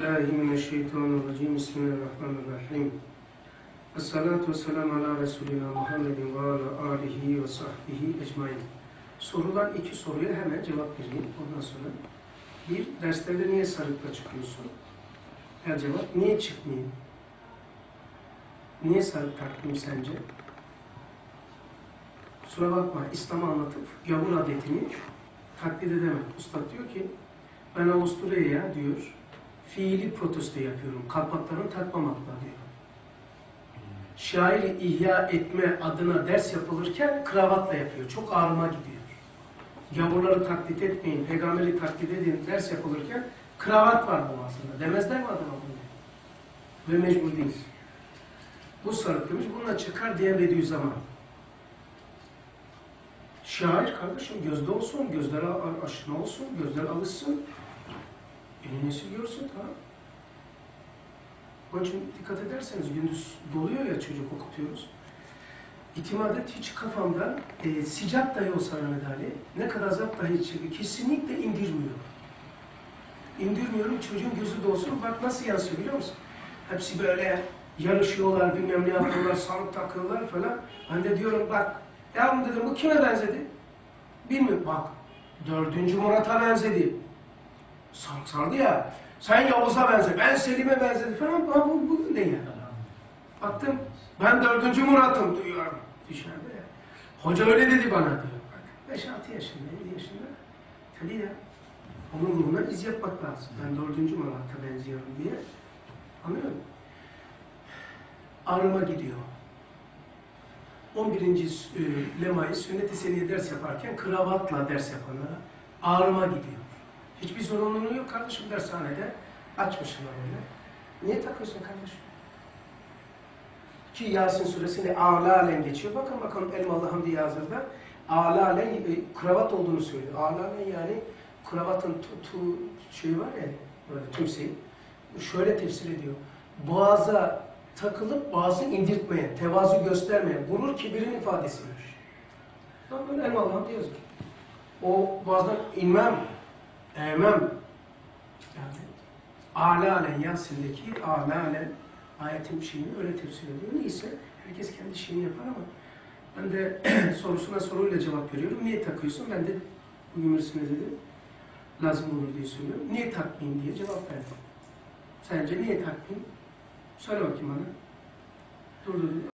Bismillahirrahmanirrahim. Bismillahirrahmanirrahim. Esselatu vesselamu ala Resulina Muhammedin ve ala alihi ve sahbihi ecmain. Sorulan iki soruya hemen cevap vereyim. Ondan sonra bir, derslerde niye sarıkla çıkıyorsun? Ya cevap, niye çıkmayayım? Niye sarık taktım sence? Kusura bakma, İslam'ı anlatıp yavur adetini taklit edemem. Usta diyor ki, ben Avusturya'ya diyor, fiili protesto yapıyorum. Kalpaklarını takmamakla diyor. Şairi ihya etme adına ders yapılırken kravatla yapıyor. Çok ağrıma gidiyor. Gavurları taklit etmeyin, peygamberi taklit edin ders yapılırken kravat var boğazında. Demezler mi adama bunu? Ve mecbur değil. Bu sarık demiş, bununla çıkar diye Bediüzzaman. Şair kardeşim gözde olsun, gözlere aşina olsun, gözler alışsın. Onun için dikkat ederseniz gündüz doluyor ya çocuk okutuyoruz. İtimat et hiç kafamda e, sıcak dahi olsa Mehmet Ali, ne kadar zap dahi çekiyor, kesinlikle indirmiyor. İndirmiyorum, çocuğun gözü dolsun, bak nasıl yansıyor biliyor musun? Hepsi böyle yarışıyorlar, bilmem ne yapıyorlar, sarık takıyorlar falan. Ben de diyorum bak, yavrum dedim bu kime benzedi? Bilmiyorum, bak, dördüncü Murat'a benzedi. Sardı ya, sen Yavuz'a benze, ben Selim'e benzedi falan, ama bu, bugün de ya. Baktım, ben dördüncü Murat'ım duyuyorum dışarıda ya. Hoca öyle dedi bana diyor. Bak, 5-6 yaşında, 7 yaşında. Tabii ya, onun ruhuna iz yapmak lazım. Ben dördüncü Murat'a benziyorum diye. Anlıyor musun? Arıma gidiyor. 11. e, lemayı sünnet-i seniye ders yaparken kravatla ders yapanlara ağrıma gidiyor. Hiçbir zorunluluğu yok kardeşim dershanede. Açmışım öyle. Niye takıyorsun kardeşim? Ki Yasin suresinde ağlalen geçiyor. Bakın bakalım Elmalı Hamdi Yazır'da ağlalen e, kravat olduğunu söylüyor. Ağlalen yani kravatın tutu şey var ya böyle tümseyi. Şöyle tefsir ediyor. Boğaza takılıp boğazı indirtmeyen, tevazu göstermeyen, gurur kibirin ifadesidir. Tam böyle Elmalı Hamdi Yazır. O boğazdan inmem, eğmem. Yani alalen Yasin'deki alalen ayetin şeyini öyle tefsir ediyor. Neyse herkes kendi şeyini yapar ama ben de sorusuna soruyla cevap veriyorum. Niye takıyorsun? Ben de bugün birisine dedim. Lazım olur diye söylüyorum. Niye takmayayım diye cevap verdim. Sence niye takmayayım? Söyle bakayım bana. Dur dur. dur.